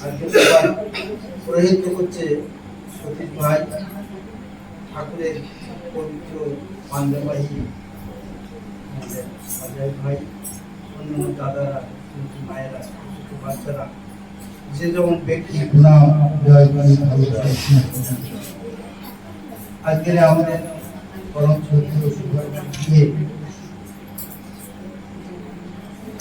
আজকে সবার পুরোহিত করছে সতীশ ভাই ঠাকুরের পবিত্র পাঞ্জাবাহী অজয় ভাই অন্যান্য দাদারা মায়েরা ছোট বাচ্চারা যে যেমন ব্যক্তি আজকের আমাদের পরম ছোট দিয়ে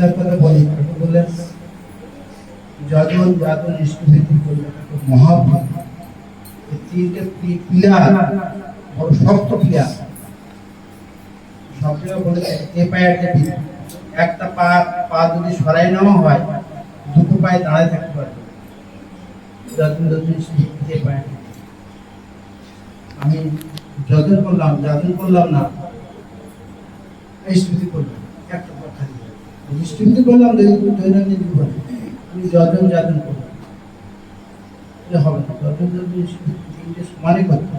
দু কথা বলি বললেন যজন যাদন ইষ্টভীতি করলেন তিনটে বড় শক্ত বলেছে, এ পায়ে একটা পিলার একটা পা পা যদি সরাই নেওয়া হয়, দুটো পায়ে দাঁড়ায় থাকতে পারবে। যজন ইষ্টভীতি এ আমি যজন করলাম যাজন করলাম না, এই স্মৃতি করলাম। স্মৃতি করলাম দৈনন্দিন জীবনে আমি হবে না। যজন যাজন স্মৃতি তিনটে সমানে করতে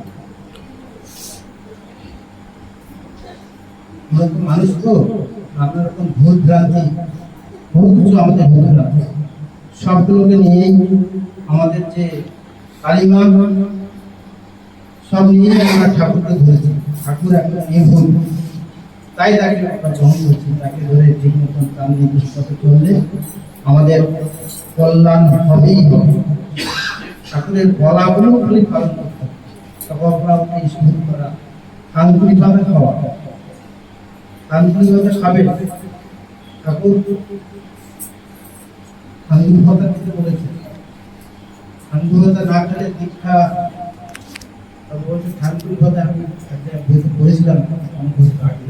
মানুষ তো নানা রকম ভুল ভ্রান্তি, বহু কিছু আমাদের ভুল ভ্রান্তি সবগুলোকে নিয়েই আমাদের যে কালিমা, সব নিয়ে আমরা ঠাকুরকে ধরেছি। ঠাকুর একটা নির্ভুল। তাই তাকে আমরা গ্রহণ করছি তাকে ধরে ঠিক মতন নির্দেশ পথে চললে আমাদের কল্যাণ হবেই হবে। ঠাকুরের বলাগুলো খালি পালন করতে হবে। সকালকে স্কুল করা আঙ্গুলি ভাবে খাওয়া। আঙ্গুলি ভাবে খাবে ঠাকুর ভাতা দিতে বলেছে। ভাতা না খেলে দীক্ষা বলছি, ঠাকুর কথা আমি একটা বছর আগে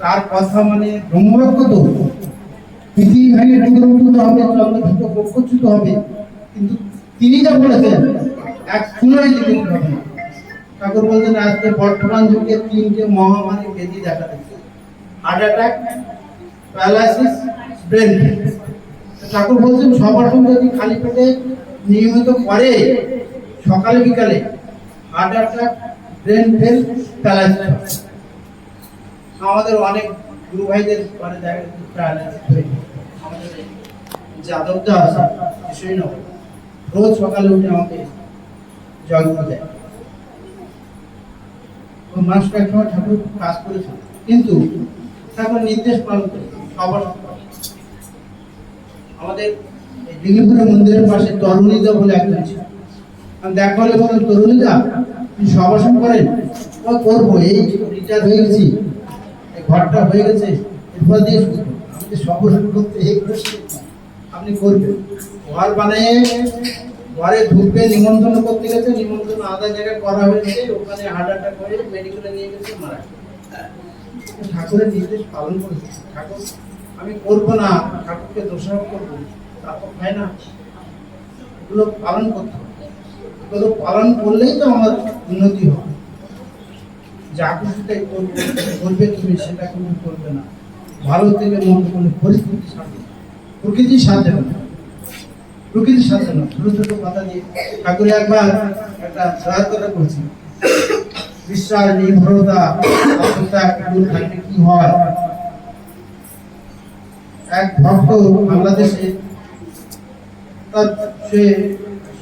তার কথা মানে ব্রহ্মবাক্য তো। পৃথিবী ভেঙে টুকরোটুকু হবে চন্দ্রভূত প্রকচ্যুত হবে। কিন্তু তিনি যা বলেছেন, এক ফুলই লিখে হবে। ঠাকুর বলছেন, আজকে বর্তমান যুগে তিনটে মহামারী বেদি দেখা দিচ্ছে। হার্ট অ্যাটাক প্যারালাইসিস ব্রেন ঠাকুর বলছেন সবার যদি খালি পেটে নিয়মিত করে, সকালে, বিকালে heart attack brain fail paralysis আমাদের অনেক গুরু ভাইদের যাচ্ছে প্যারালাইসিস হয়ে যায়। আছে কৃষ্ণনগর রোজ সকালে উঠে আমাকে জল দেয় ও মাসটা সময় ঠাকুর কাজ করেছে কিন্তু ঠাকুর নির্দেশ পালন করে সবার। আমাদের দিঘিপুরের মন্দিরের পাশে তরুণীদা বলে একজন ছিল আমি দেখা হলে বলেন তরুণীদা সবাসন করেন করব এই রিটায়ার হয়ে গেছি ঘরটা হয়ে গেছে, এরপর দিয়ে শুরু। আমি যে করতে আপনি করবেন। ঘর বানিয়ে, ঘরে ঢুকবে নিমন্ত্রণ করতে গেছে, নিমন্ত্রণ আধা জায়গায় করা হয়েছে, ওখানে হার্ট করে মেডিকেলে নিয়ে গেছে, মারা। ঠাকুরের নির্দেশ পালন করেছে। ঠাকুর, আমি করব না, ঠাকুরকে দোষারোপ করব, তারপর হয় না। এগুলো পালন করতে হবে। এগুলো পালন করলেই তো আমার উন্নতি হবে। যা কিছু তাই করবে তুমি, সেটা কিন্তু করবে না। ভালো থেকে মন্দ করলে পরিস্থিতি সাথে প্রকৃতির সাথে হবে প্রকৃতির সাথে না। ছোট ছোট কথা দিয়ে। ঠাকুর একবার একটা সহায় কথা বলছি বিশ্বাস, নির্ভরতা আত্মত্যাগ দূর থাকলে কি হয়? এক ভক্ত বাংলাদেশে, তার সে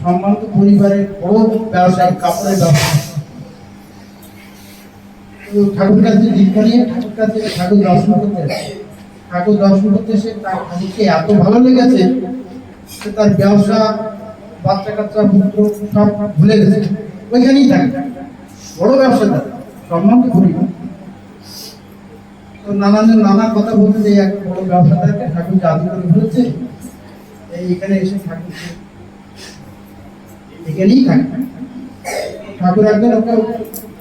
সম্মানিত পরিবারের বড় ব্যবসায়ী, কাপড়ের ব্যবসা ঠাকুর কাছে দীক্ষা নিয়ে ঠাকুর কাছে ঠাকুর দর্শন করতে। ঠাকুর দর্শন করতে এসে তার ঠাকুরকে এত ভালো লেগেছে সে তার ব্যবসা, বাচ্চা কাচ্চা, পুত্র সব ভুলে গেছে। ওইখানেই থাকে। বড় ব্যবসাদার সম্মান তো করি তো নানান নানা কথা বলতে যে এক বড় ব্যবসাদারকে ঠাকুর জাদু করে ফেলেছে, এই এখানে এসে ঠাকুরকে এখানেই থাকে। ঠাকুর একজন ওকে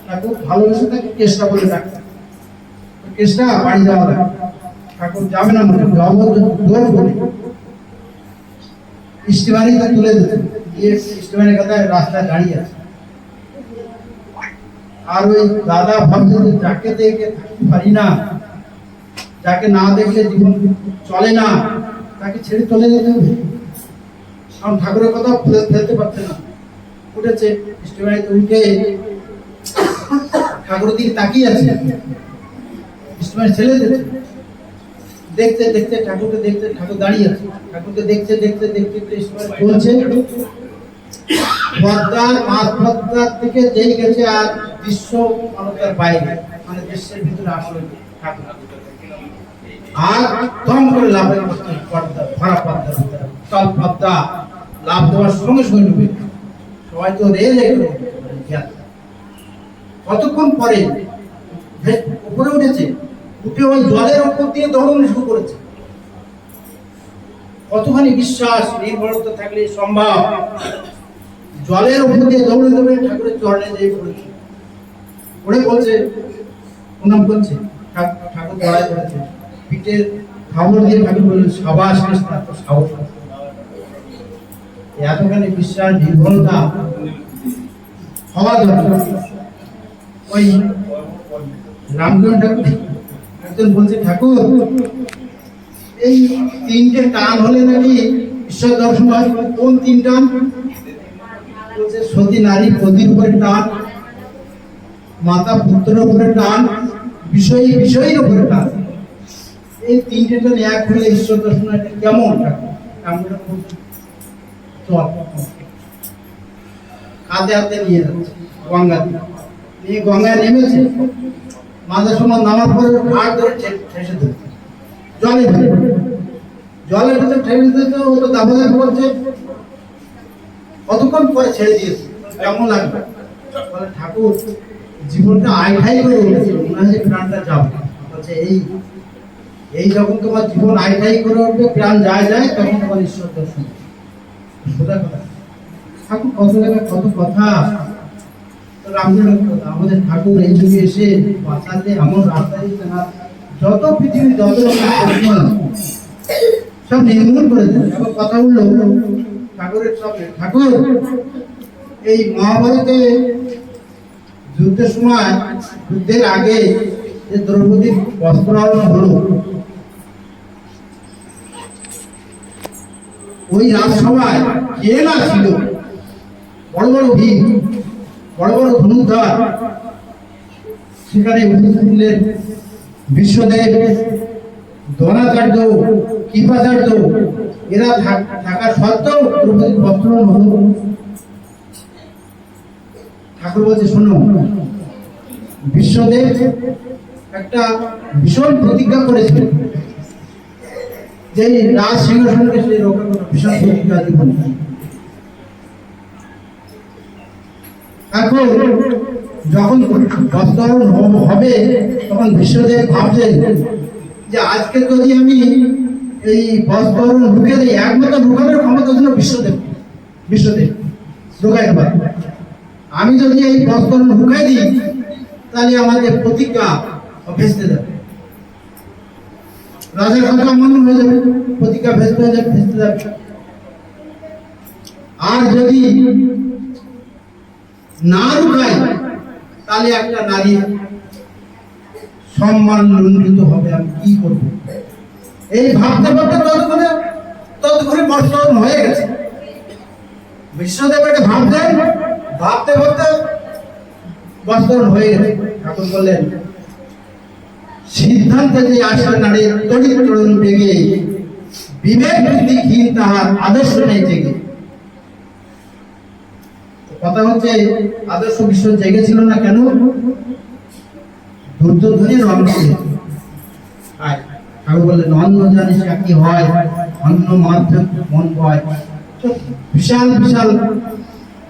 ঠাকুর ভালোবেসে তাকে চেষ্টা করে ডাকতেন। তো চেষ্টা বাড়ি যাওয়া লাগে। ঠাকুর যাবে না মনে তুলে দিতে। দিয়ে স্টিমারের কথা রাস্তায় দাঁড়িয়ে আছে। আর ওই দাদা ভাবছে যে যাকে দেখে পারি না, যাকে না দেখলে জীবন চলে না, তাকে ছেড়ে চলে যেতে হবে। কারণ ঠাকুরের কথা ফেলে- ফেলতে পারছে না। উঠেছে স্টিমারিতে উঠে ঠাকুরের দিকে তাকিয়ে আছে। স্টিমার ছেড়ে দিয়েছে দেখতে দেখতে ঠাকুরকে দেখতে ঠাকুর দাঁড়িয়ে আছে। ঠাকুরকে দেখতে দেখতে দেখতে পদ্মার মাছ থেকে যেই গেছে আর দৃশ্য মানবতার বাইরে। মানে দৃশ্যের ভিতরে আসলে ঠাকুর। আর দম করে লাভের পর্দা ভরা পদ্মা, লাভ দেওয়ার সঙ্গে সঙ্গে ডুবে সবাই তো রে রে করে জ্ঞান। কতক্ষণ পরে উপরে উঠেছে? উঠে ওই জলের উপর দিয়ে দৌড়ানো শুরু করেছে। কতখানি বিশ্বাস, নির্ভরতা থাকলে সম্ভব। জলের উপর দিয়ে দৌড়ে দৌড়ে ঠাকুরের চরণে যেয়ে পড়েছে। পড়ে বলছে, প্রণাম করছে, ঠাক- ঠাকুর দড়াই করেছে পিঠের খাবার দিয়ে ঠাকুর বললেন, সাবাস সাহস এতখানি বিশ্বাস, নির্ভরতা, হওয়া দরকার। ওই রামকৃষ্ণ ঠাকুর একজন বলছে ঠাকুর এই তিনটে টান হলে নাকি ঈশ্বর দর্শন হয় কোন তিন টান বলছে সতী নারী পতির উপরে টান মাতা পুত্রের উপরে টান বিষয়ী বিষয়ের উপরে টান এই তিনটে টান এক হলে ঈশ্বর দর্শন হয়, কেমন? আমরা খুব কাঁধে হাতে নিয়ে যাচ্ছে গঙ্গা। গঙ্গায় নেমেছে। মাঝে সময় নামার পরে ধরে ঠেসে ধরছে। জলে ফেলে জলের ঠেলে দিতে ও তো করছে। কতক্ষণ পরে ছেড়ে দিয়েছে? কেমন লাগবে? বলে ঠাকুর জীবনটা করে উঠেছে। মনে হয় প্রাণটা বলছে এই এই যখন তোমার জীবন আইঠাই করে উঠবে প্রাণ যায় যায় তখন তোমার ঈশ্বর দর্শন কথা। ঠাকুর কত কত কথা, আমাদের ঠাকুর এই যুগে এসে বাঁচাতে এমন রাস্তা দিচ্ছে না। যত পৃথিবীর যত সব নির্মূল করে কথা ঠাকুরের ঠাকুর, এই মহাভারতে যুদ্ধের সময়, যুদ্ধের আগে যে দ্রৌপদীর বস্ত্রাহরণ হলো, ওই রাজসভায় কে না ছিল? বড় বড় ভিড় বড় বড় ধনুর্ধর সেখানে উপস্থিত বিশ্বদেব, দ্রোণাচার্য, কৃপাচার্য। এরা থাক- সত্ত্বেও দ্রৌপদীর বস্ত্রাহরণ হলো ঠাকুর বলছে, শোনো, বিশ্বদেব একটা ভীষণ প্রতিজ্ঞা করেছিলেন যে রাজ সিংহাসনকে সে রক্ষা করবে ভীষণ প্রতিজ্ঞা এখন যখন হ- হবে, তখন বিশ্বদেব ভাবছেন যে আজকে যদি আমি এই বস্ত্রহরণ ঢুকে দিই, একমাত্র ঢুকানোর ক্ষমতা ছিল বিশ্বদেব। বিশ্বদেব ঢুকাই পারে আমি যদি এই বস্ত্রহরণ ঢুকাই দিই, তাহলে আমাদের প্রতিজ্ঞা ভেস্তে যাবে রাজার কথা অমান্য হয়ে যাবে, প্রতিজ্ঞা ভেস্তে হয়ে যাবে, ভেস্তে যাবে। আর যদি না রুখাই তাহলে একটা নারী সম্মান লুণ্ঠিত হবে, আমি কি করব? এই ভাবতে ভাবতে ততক্ষণে ততক্ষণে বর্ষণ হয়ে গেছে। বিশ্বদেব এটা ভাবতেন ভাবতে ভাবতে বস্ত্রণ হয়ে গেছে। ঠাকুর বললেন, সিদ্ধান্তে যে আসা নারীর তড়িৎ বেগে, বিবেক বুদ্ধিহীন তাহার আদর্শ নেই জেগে। কথা হচ্ছে, আদর্শ বিশ্ব জেগেছিল না কেন? দুর্যোধনের ঠাকুর বললেন অন্ন জানিস কি হয়? অন্ন মাধ্যম মন হয় বিশাল বিশাল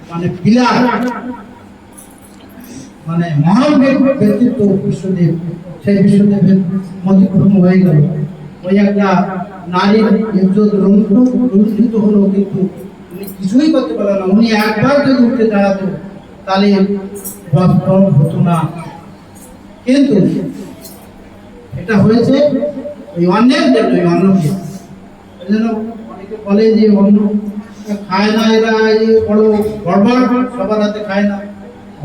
মানে পিলার মানে মহান ব্যক্তিত্ব বিশ্বদেব। সেই বিশ্বদেবের হয়ে গেল। ওই একটা নারীর ইজ্জত লুণ্ঠিত হলো কিন্তু উনি কিছুই করতে পারলেন না। উনি একবার যদি উঠে দাঁড়াতো, তাহলে বস্ত্র হতো না। কিন্তু এটা হয়েছে ওই অন্যের জন্য, ওই অন্নকে এই জন্য অনেকে বলে যে অন্ন খায় না, এরা এই বড় গড়বড় সবার হাতে খায় না।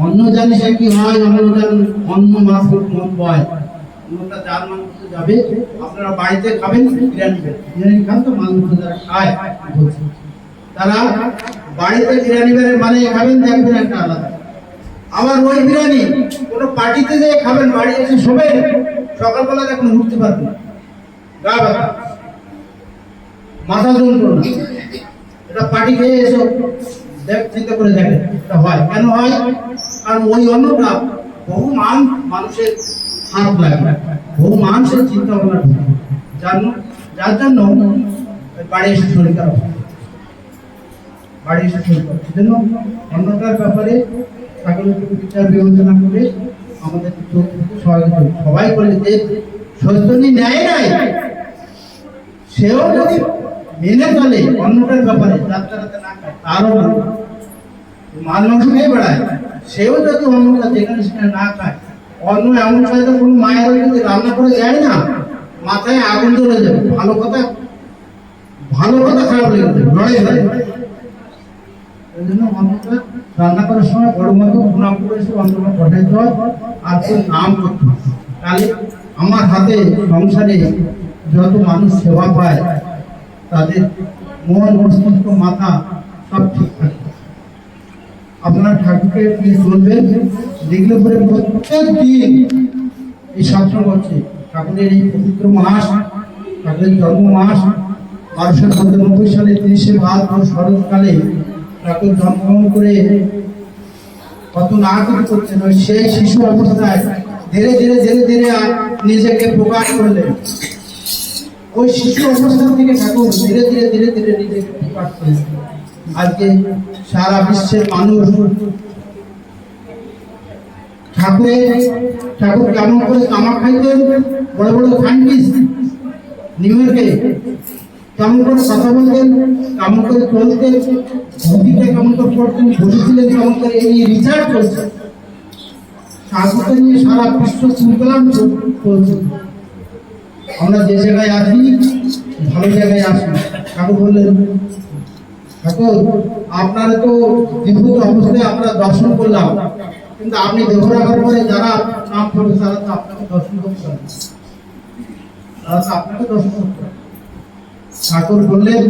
অন্য জানিস কি হয়, অন্য জান অন্য মাছ মন বয় অন্যটা চার মাংস যাবে, আপনারা বাড়িতে খাবেন, বিরিয়ানি বিরিয়ানি খান তো মাংস যারা খায় তারা বাড়িতে বিরিয়ানি বেড়ে মানে খাবেন দেখবেন একটা আলাদা আবার ওই বিরিয়ানি কোনো পার্টিতে যেয়ে খাবেন, বাড়ি এসে শোবে সকালবেলা দেখুন উঠতে পারবেন। গা ব্যথা মাথা যন্ত্রণা এটা পার্টি খেয়ে এসো দেখ চিন্তা করে দেখে এটা হয় কেন হয় কারণ ওই অন্নটা বহু মান মানুষের হাত লাগে বহু মানুষের চিন্তা ভাবনা। যার জন্য বাড়ি এসে শরীর খারাপ। বাড়ি এসে খারাপ হয়। সেজন্য অন্নটার ব্যাপারে ঠাকুরের বিচার বিবেচনা করে আমাদের সবাই বলে যে সত্যনি নেয় নাই। সেও যদি মেনে চলে অন্যটার ব্যাপারে না খায়, তারও না মাল মাংস খেয়ে বেড়ায়। সেও যদি অন্নটা যেখানে সেখানে না খায় অন্য এমন হয়তো কোনো মায়ের যদি রান্না করে যায় না, মাথায় আগুন ধরে যাবে। ভালো কথা ভালো কথা খারাপ লেগে যাবে। লড়াই হয়ে যাবে জন্য অন্নটা রান্না করার সময় বড় মতো প্রণাম করে এসে অন্নটা পাঠাইতে হয় আর তোর নাম করতে তাহলে আমার হাতে সংসারে যত মানুষ সেবা পায়, তাদের মন, মস্তিষ্ক, মাথা সব ঠিক থাকে। আপনার ঠাকুরকে প্লিজ বলবেন? দেখলে পরে প্রত্যেক দিন এই সৎসঙ্গ হচ্ছে। ঠাকুরের এই পবিত্র মাস, ঠাকুরের জন্ম মাস বারোশো সালে তিরিশে ভাদ্র শরৎকালে ঠাকুর জন্মগ্রহণ করে কত না কিছু করছেন ওই সেই শিশু অবস্থায় ধীরে ধীরে ধীরে ধীরে নিজেকে প্রকাশ করলেন। ওই শিশু অবস্থা থেকে ঠাকুর ধীরে ধীরে ধীরে ধীরে নিজেকে প্রকাশ করেছেন। আজকে সারা বিশ্বের মানুষ ঠাকুরের, ঠাকুর কেমন করে তামাক খাইতেন? বড় বড় সাইন্টিস্ট, নিউ ইয়র্কে কেমন করে কথা বলতেন কেমন করে চলতেন ধুতিটা কেমন করে পড়তেন বসেছিলেন কেমন করে এই রিসার্চ চলছে ঠাকুরকে নিয়ে সারা বিশ্ব চিন্তলাম চলছে আমরা যে জায়গায় আছি, ভালো জায়গায় আসি ঠাকুর বললেন ঠাকুর আপনারা তো বিভূত অবস্থায় আমরা দর্শন করলাম কিন্তু আপনি দেহ রাখার পরে যারা নাম করবে তারা তো আপনাকে দর্শন করতে। তারা তো আপনাকে দর্শন করতে। ঠাকুর বললেন,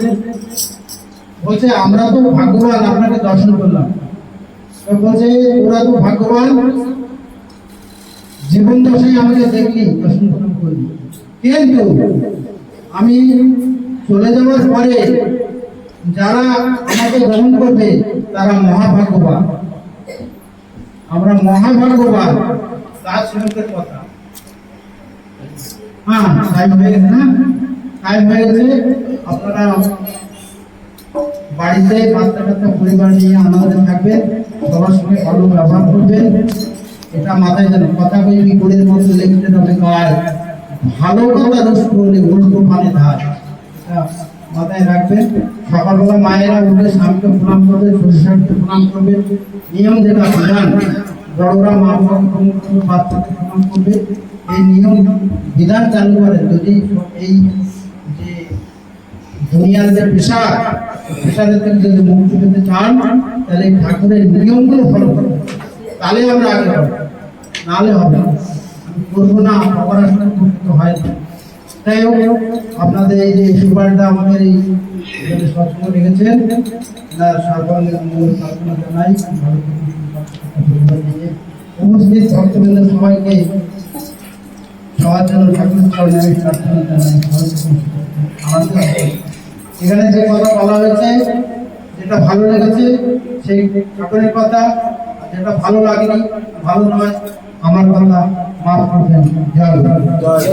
বলছে, আমরা তো ভাগ্যবান, আপনাকে দর্শন করলাম। বলছে, ওরা তো ভাগ্যবান। জীবন দশায় আমাকে দেখলি দর্শন করলি কিন্তু আমি চলে যাওয়ার পরে যারা আমাকে গ্রহণ করবে, তারা মহাভাগ্যবান। আমরা মহাভাগ্যবান, তার শ্রমিকের কথা। হ্যাঁ হয়ে হয়ে গেছে। আপনারা বাড়িতে বাচ্চা কাচ্চা পরিবার নিয়ে আনন্দে থাকবেন, সবার সঙ্গে ভালো ব্যবহার করবেন। এটা মাথায় যেন কথা কইবি গোড়ের মধ্যে লিখতে হবে গায় ভালো কথা রস করলে উল্টো পানে ধার। মাথায় রাখবেন। সকালবেলা মায়েরা উঠে স্বামীকে প্রণাম করবে শ্বশুরকে প্রণাম করবে নিয়ম যেটা বিধান বড়রা মা বাচ্চাকে প্রণাম করবে এই নিয়ম বিধান চালু করে যদি এই দুনিয়ার যে পেশা পেশাদের থেকে যদি মুক্তি পেতে চান, তাহলে ঠাকুরের নিয়মগুলো ফলো করবেন তাহলে আমরা আগে হবে নাহলে হবে করব না, অপরাশন করতে হয় না। তাই হোক, আপনাদের এই যে সুপারটা আমাদের এই সৎসঙ্গ রেখেছেন। জানাই উপস্থিত ভক্তবৃন্দ সবাইকে সবার জন্য ঠাকুর চরণে প্রার্থনা জানাই। আমাদের এখানে যে কথা বলা হয়েছে, যেটা ভালো লেগেছে, সেই ঠাকুরের কথা যেটা ভালো লাগেনি, ভালো নয়, আমার কথা মাফ করবেন জয়।